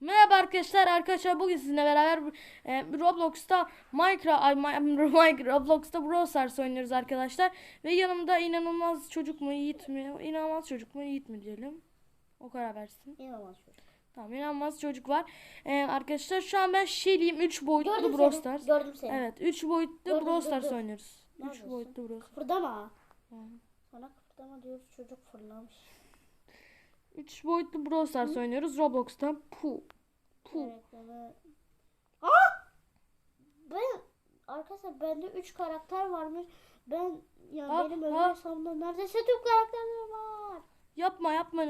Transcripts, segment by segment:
Merhaba arkadaşlar. Arkadaşlar bugün sizinle beraber e, Roblox'ta Minecraft, Minecraft Roblox'ta Brawl Stars oynuyoruz arkadaşlar. Ve yanımda inanılmaz çocuk mu Yiğit mi? İnanılmaz çocuk mu Yiğit mi diyelim. O karar versin. İnanılmaz çocuk. Tamam inanılmaz çocuk var. E, arkadaşlar şu an ben Shelly'im 3 boyutlu Gördüm Brawl seni. Stars. Gördüm seni. Evet 3 boyutlu Gördüm, Brawl Stars gördüm. oynuyoruz. 3 Neredesin? boyutlu Brawl Stars. Kıpırdama. Hı. Sana kıpırdama diyoruz çocuk fırlamış. 3 boyutlu Brawl Stars oynuyoruz Roblox'ta. Pu. Pu. Evet, bana... Aa! Ben arkadaşlar bende 3 karakter varmış. Ben ya Ah, benim ah. hesabımda neredeyse tüm karakterler var. Yapma yapma.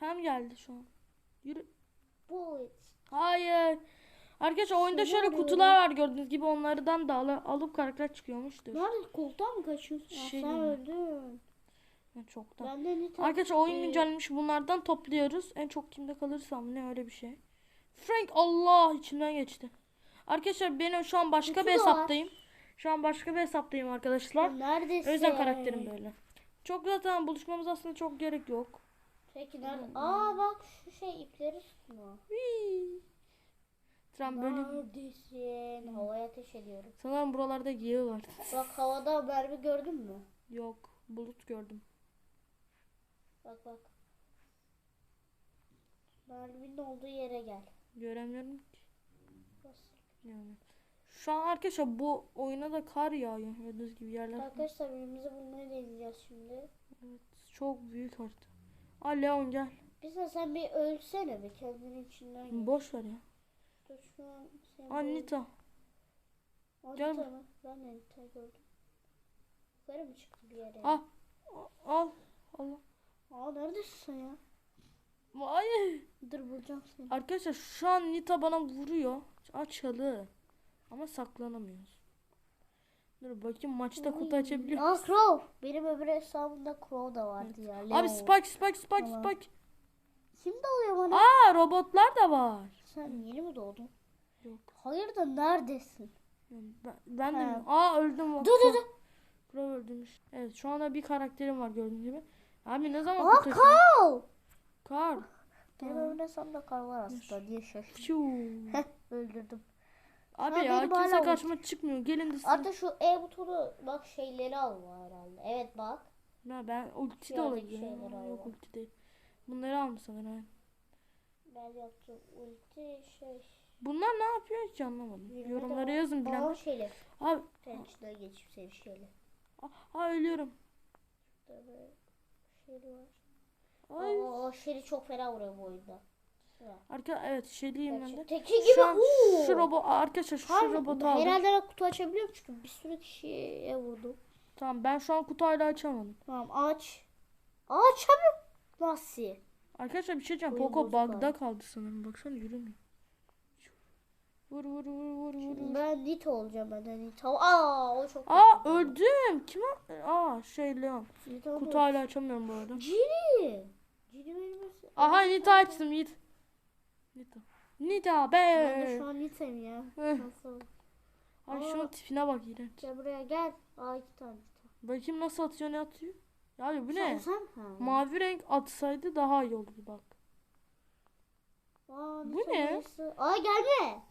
Pem geldi şu an. Yürü. Bu Hayır. Arkadaşlar oyunda Şunu şöyle kutular var gördüğünüz gibi onlardan da al- alıp karakter çıkıyormuştur. nerede koltuğa mı kaçıyorsun? Şey sen öldün. Ha, Çoktan. Ben. Arkadaşlar oyun Ee, güncellemiş bunlardan topluyoruz. En çok kimde kalırsam ne öyle bir şey. Frank Allah içimden geçti. Arkadaşlar benim şu an başka bir var. hesaptayım. Şu an başka bir hesaptayım arkadaşlar. Neredesin? O yüzden karakterim böyle. Çok zaten buluşmamız aslında çok gerek yok. Peki nerede? Aa bak şu şey ipleri tutma. Tren böyle. Neredesin? Havaya ateş ediyorum. Sanırım buralarda yığ var. Bak havada mermi gördün mü? Yok. Bulut gördüm. Bak bak. Merminin olduğu yere gel. Göremiyorum ki. Bas. Yani. Şu an arkadaşlar bu oyuna da kar yağıyor. Gördüğünüz gibi yerler. Arkadaşlar birbirimizi bulmayı deneyeceğiz şimdi. Evet, çok büyük harita. Aa Leon gel. Bir sen, sen bir ölsene bir kendinin içinden gel. Boş ver ya. Dur şu an seni Anita. Anita gel. mı? Ben de Anita'yı gördüm. Yukarı mı çıktı bir yere? Al. Al. Allah. Aa neredesin sen ya? Hayır. Dur bulacağım seni. Arkadaşlar şu an Nita bana vuruyor. Açalı. Ama saklanamıyoruz. Dur bakayım maçta kutu açabiliyor. Aa Crow. Benim öbür hesabımda Crow da vardı ya. Abi. Spike Spike Spike Tamam. Spike. Kim dalıyor bana? Aa robotlar da var. Sen yeni mi doğdun? Yok. Hayır da neredesin? Ben, ben de mi? Aa öldüm. Dur dur dur. Pro öldürmüş. Evet şu anda bir karakterim var gördüğünüz gibi. Abi ne zaman Aa? Carl. Kar. Benim öbür hesabımda kar var aslında diye şaşırdım. Heh öldürdüm. Abi Ha, ya kimse karşıma çıkmıyor. Gelin de. Artık şu E butonu bak şeyleri al var herhalde. Evet bak. Ben, ben ulti de Yerdeki olabilir. şeyleri Ha, al Yok ulti değil. Bunları almış sanırım. Ben yaptım ulti şey. Bunlar ne yapıyor hiç anlamadım. Bilmem Yorumlara yazın Aa bilenler. şeyler. Abi Ben içinden geçip seni şöyle. ha ölüyorum. Burada şeyli var. Ay. Aa, şeyli çok fena vuruyor bu oyunda. Arka evet şeyliyim ben de. Teki gibi. Şu an Oo. şu robot arkadaşlar şu Harbi, robotu aldım. Herhalde ben kutu açabiliyorum çünkü bir sürü kişiye vurdum. Tamam ben şu an kutu hala açamadım. Tamam aç. Açamıyorum. Nasıl? Arkadaşlar bir şey diyeceğim. Poco bug'da kaldı sanırım. Baksana yürümüyor. Vur vur vur vur vur. Ben Nita olacağım ben de Nita. Aa o çok Aa kötü. öldüm. Kim? Aa şey Leon. Nita Kutu hala açamıyorum bu arada. Cini. Cini benim Aha Nita açtım Yiğit. Nita. Nita Ben de be. şu an Nita'yım ya. Eh. Nasıl? Ay şunun tipine bak iğrenç. Gel buraya gel. Aa iki tane Nita. Bakayım nasıl atıyor ne atıyor. Ya bu Sen ne? sen? Ha. Mavi renk atsaydı daha iyi olurdu bak. Aa, Bu Nita ne? Aa gelme.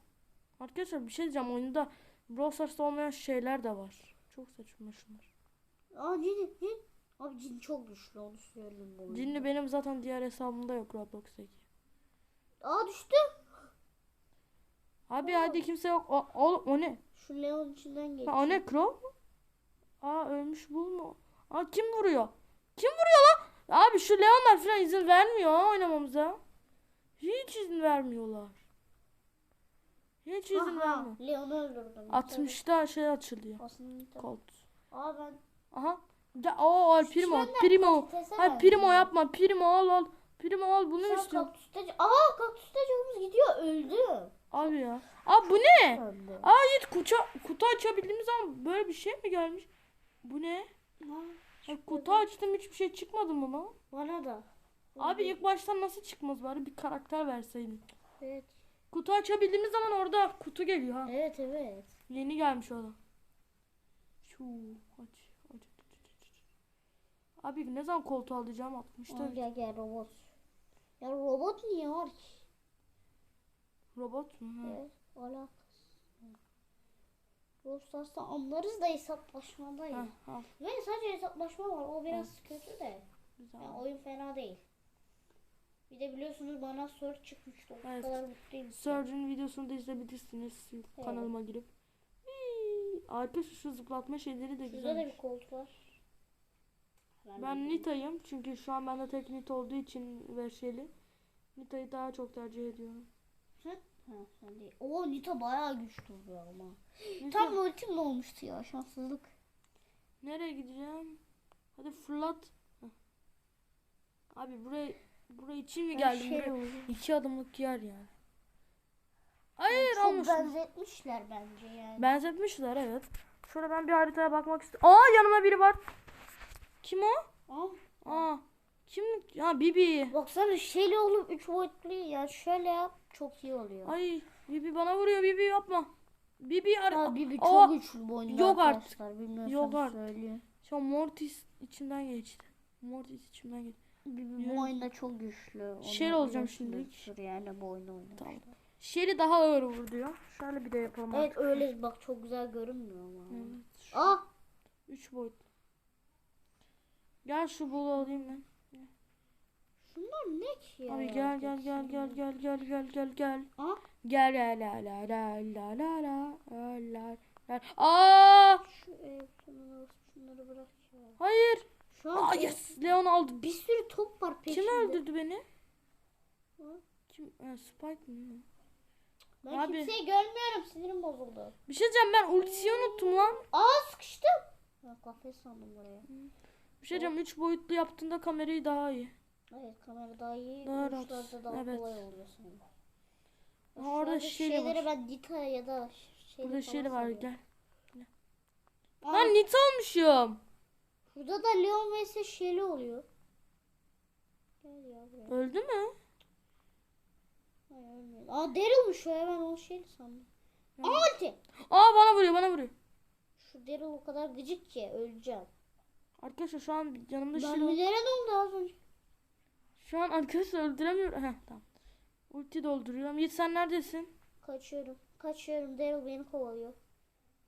Arkadaşlar bir şey diyeceğim oyunda Brawl Stars'ta olmayan şeyler de var. Çok saçma şunlar. Aa Cini. Cini. Abi Cini çok güçlü onu söyleyeyim bu oyunda. Cinli benim zaten diğer hesabımda yok Roblox'taki. Aa düştü. Abi hadi kimse yok. O, oğlum o ne? Şu Leon içinden geçti. Ha, o ne Crow? Aa ölmüş bu mu? Aa kim vuruyor? Kim vuruyor lan? Abi şu Leonlar falan izin vermiyor ha oynamamıza. Hiç izin vermiyorlar. Hiç izin Aha, vermiyor. Leon'u öldürdüm. 60'da şey açılıyor. Aslında. Colt. Aa ben Aha. Ya, o al Primo. Primo. patatese Hayır benziyor. Primo yapma. Primo al al. Primo al bunu an istiyorum. kaktüste... Aa kaktüste canımız gidiyor. Öldü. Abi ya. Abi bu ne? Öldü. Aa Yiğit kutu, kutu açabildiğimiz zaman böyle bir şey mi gelmiş? Bu ne? Ya, kutu açtım hiçbir şey çıkmadı mı lan? Bana da. Abi ilk baştan nasıl çıkmaz bari bir karakter verseydin. Evet. Kutu açabildiğimiz zaman orada kutu geliyor ha. Evet evet. Yeni gelmiş o da. Şu aç, aç, aç, aç, aç. Abi ne zaman koltuğu alacağım 60'ta. Aa, gel gel robot. Ya robot niye var ki? Robot mu? Evet, alakası. Stars'ta anlarız da hesaplaşmadayız. Al. Ve sadece hesaplaşma var. O biraz kötü de. Güzel. Yani oyun fena değil. Bir de biliyorsunuz bana Surge çıkmıştı. O Evet. kadar mutluyum. Surge'ın videosunu da izleyebilirsiniz kanalıma girip. Arkadaşlar şu zıplatma şeyleri de Şurada da güzel. bir kolt var. Ben bir- Nita'yım çünkü şu an bende tek Nita olduğu için ve şeyli. Nita'yı daha çok tercih ediyorum. Ha, sen değil. Oo Nita bayağı güçlü oluyor ama. Nita, Tam ultim olmuştu ya şanssızlık. nereye gideceğim? Hadi fırlat. Heh. Abi buraya buraya için mi geldim? Şey Buraya iki adımlık yer yani. Hayır Çok almışım. benzetmişler bence yani. Benzetmişler evet. Şöyle ben bir haritaya bakmak istiyorum. Aa yanıma biri var. Kim o? Aa, Aa kim? Ha Bibi. baksana şeyle olup 3 boyutlu ya şöyle yap çok iyi oluyor. Ay Bibi bana vuruyor. Bibi yapma. Bibi ar- Ha Bibi Aa, çok güçlü bu oyunda yok artık. arkadaşlar. Bilmiyorsanız Yok artık. söyleyeyim. Şu an Mortis içimden geçti. Mortis içimden geçti. Bu oyunda çok güçlü. Onu Şey olacağım biliyorsunuzdur Yani bu oyunu oynamışlar. Tamam. Shelly daha ağır vur diyor. Şöyle bir de yapalım. Evet artık. öyle bak çok güzel görünmüyor ama. Evet. Ah 3 boyutlu. Gel şu bulu alayım ben. şunlar ne ki ya? Abi gel gel gel gel gel gel gel gel gel. Ah Gel gel la la la la la la la la la. Aa! şu ev şunları, şunları bırak ya. Hayır. Şu an Aa yes. Leon aldı. bir sürü top var peşinde. Kim öldürdü beni? Hı? Kim? Spike mi? Ben Abi. kimseyi görmüyorum sinirim bozuldu. Bir şey diyeceğim ben ultiyi unuttum lan. Aa sıkıştım. Ha, kafes sandım buraya. Bir şey diyeceğim 3 boyutlu yaptığında kamerayı daha iyi. Evet kamera daha iyi. Daha rahat. daha Evet. kolay oluyor sanırım. Orada Shelly şeyleri var. ben Dita ya da şey Burada şeyli var gel. Lan Nita olmuşum. Burada da Leon vs Shelly oluyor. Gel ya buraya. Öldü mü? Hayır ölmüyor. Aa Daryl'mış o ya ben onu Shelly sandım. Aa ulti. Aa bana vuruyor bana vuruyor. Şu Daryl o kadar gıcık ki öleceğim. Arkadaşlar şu an yanımda Ben Shelly var. nelere ne oldu az önce? Şu an arkadaşlar öldüremiyorum. Heh tamam. Ulti dolduruyorum. Yiğit sen neredesin? Kaçıyorum. Kaçıyorum. Daryl beni kovalıyor.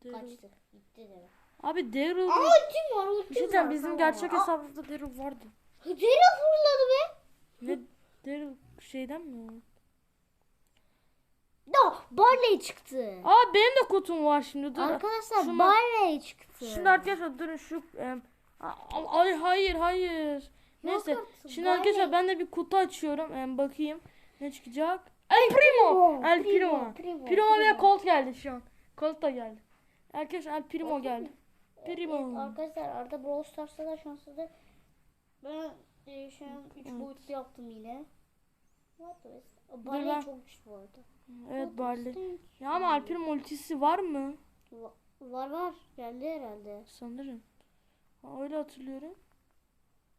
Daryl. Kaçtı. Gitti Daryl. Abi Daryl. Aa ultim var ultim şey var. bizim gerçek Aa, hesabımızda Daryl vardı. Daryl fırladı be. Ne Daryl şeyden mi? o? Da Barley çıktı. Aa benim de kutum var şimdi. Dur. Arkadaşlar Şuna- Barley çıktı. Şimdi arkadaşlar durun şu em, ay hayır hayır. Neyse. artık, Şimdi Barley. arkadaşlar ben de bir kutu açıyorum. Em, bakayım ne çıkacak. El Primo. El Primo. Primo, Primo ve Primo. Colt geldi şu an. Colt da geldi. Arkadaşlar El Primo Colt geldi. Evet, Primo. arkadaşlar Arda Brawl Stars'ta da şanslıdır. Ben e, şu an 3 Evet. boyutlu yaptım yine. What the best? ben- Barley çok güçlü bu arada. Evet Barley. Ya ama Primo ultisi var mı? Va- Var var. Geldi herhalde. Sanırım. Ha, öyle hatırlıyorum.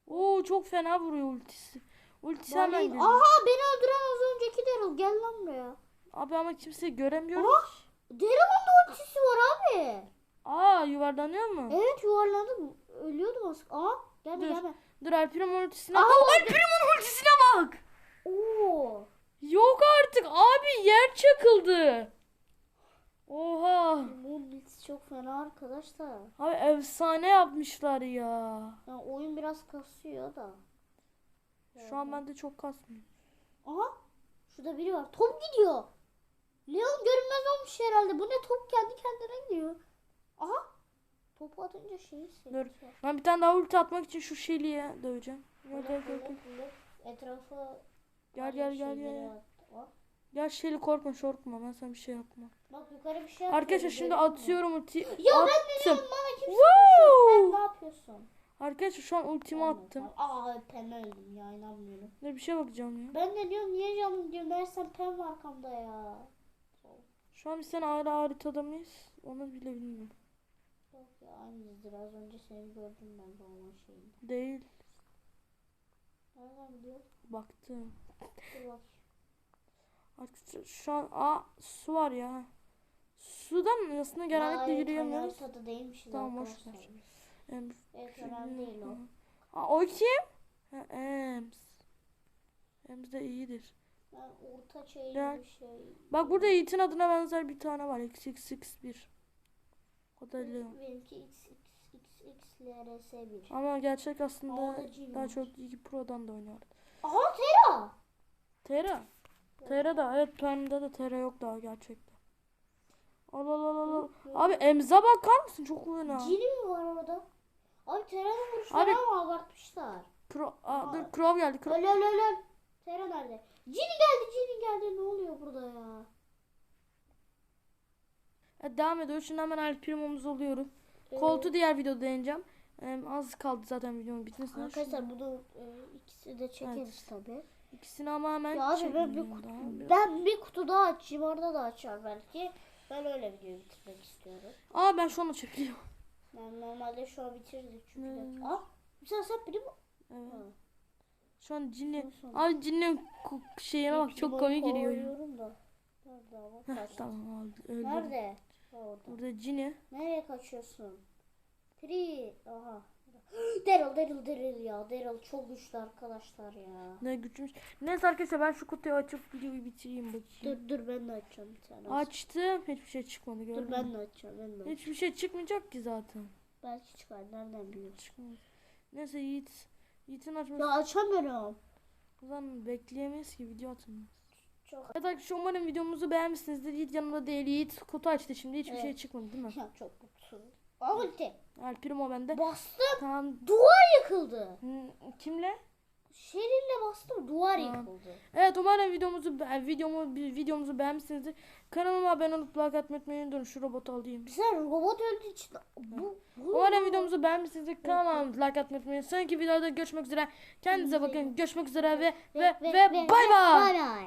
Oo çok fena vuruyor ultisi. Ultisi hemen Barley... geliyor. Aha beni öldüren az önceki Daryl. Gel lan buraya. Abi ama kimseyi göremiyorum. Ah! Daryl'ın da ultisi var abi. Aa yuvarlanıyor mu? Evet yuvarlandım. Ölüyordum az. Aa gelme Dur. gelme. Dur Primo ultisine. Aa, El Primo'nun ultisine bak. Oo. Yok artık abi yer çakıldı. Oha. Bu ultisi çok fena arkadaşlar. Abi efsane yapmışlar ya. Yani oyun biraz kasıyor da. Şu an bende çok kasmıyor. Aha. Şurada biri var. Top gidiyor. Leon görünmez olmuş herhalde. Bu ne top kendi kendine gidiyor. Aha. Topu atınca şeyi seviyor. Ben bir tane daha ulti atmak için şu Shelly'ye döveceğim. Gel gel gel. Gel Etrafı gel gel gel. gel. Gel Shelly korkma korkma ben sana bir şey yapmam. Bak yukarı bir şey atıyor. Arkadaşlar şimdi görüyor musun? atıyorum ulti. Ya ben Attım. diyorum bana kimse koşuyor. Sen ne yapıyorsun? Arkadaşlar şu an ultimi attım. Aa pen öldüm ya inanmıyorum. Dur bir şey bakacağım ya. Ben de diyorum niye canım diyorum meğersem pen var arkamda ya. Şu an biz sen ayrı haritada mıyız? Onu bile bilmiyorum. Aynıdır az önce seni gördüm ben de olan şeyin. Değil. Nereden biliyorsun? Baktım. Dur bak. Şu an aa su var ya. Sudan aslında genellikle yürüyemiyoruz. haritada değilmişiz Tamam, arkadaşlar. ver. Em, Evet önemli değil o. Aa, o kim? Ha, Ems. Ems de iyidir. Ben orta Gel. bir şey. Bak burada Yiğit'in adına benzer bir tane var. XXX1. O da Leon. Benimki XXXLRS1. Ama gerçek aslında daha çok iyi Pro'dan da oynuyor. Aha Tera. Tera. Tera da evet Prime'da da Tera yok daha gerçekte. Al al al al. Abi emza bakar mısın? Çok fena. Cini mi var orada? Abi Tera'nın vuruşları Abi- ama abartmışlar. Pro, aa, dur Crow geldi. Crow. Öl öl öl öl. Tera nerede? Cini geldi. Ne oluyor burada ya? Evet, devam ediyor. Şimdi hemen El Primo'muz oluyoruz. Evet. Koltu diğer videoda deneyeceğim. Em, az kaldı zaten videonun bitmesine. Arkadaşlar bunu e, ikisi de çekeriz tabi. İkisini ama hemen Ya abi ben bir, kutu, daha. Ben bir kutu daha açayım orada da açar belki. Ben öyle videoyu bitirmek istiyorum. Aa ben şu anda çekiliyorum. Yani normalde şu an bitirdik çünkü. Hmm. Ah sen sen biri mi? Evet. Ha. Şu an cinli. Abi cinli şeyine bak çok komik geliyor. Da. Nerede? Heh, tamam abi öldü. Nerede? Orada. Burada cini. Nereye kaçıyorsun? Tri. Aha. Daryl, Daryl, Daryl ya. Daryl çok güçlü arkadaşlar ya. Ne güçmüş. Neyse arkadaşlar ben şu kutuyu açıp videoyu bitireyim bakayım. Dur dur ben de açacağım bir tane. Açtım. Hiçbir şey çıkmadı gördün Dur ben de açacağım ben de açacağım. Hiçbir şey çıkmayacak ki zaten. Belki çıkar nereden biliyorsun? Çıkmaz. Neyse Yiğit. Yiğit'in açması. Ya açamıyorum. O zaman bekleyemeyiz ki video atın. Çok Evet arkadaşlar umarım videomuzu beğenmişsinizdir. Yiğit yanımda değil. Yiğit kutu açtı şimdi. Hiçbir Evet. şey çıkmadı değil mi? ya çok mutlu. Ulti. El Primo bende. Bastım. Tamam. Duvar yıkıldı. Hmm, Kimle? Şerinle bastım duvar Tamam. yıkıldı. Evet umarım videomuzu be- videomu videomuzu beğenmişsinizdir. Kanalıma abone olup like atmayı unutmayın. Durun şu robotu alayım. Sen robot öldüğü için bu, bu Umarım videomuzu beğenmişsinizdir. Kanalıma like atmayı unutmayın. Sonraki videoda görüşmek üzere. Kendinize bakın. Görüşmek üzere ve ve ve, bay bay. Bay bay.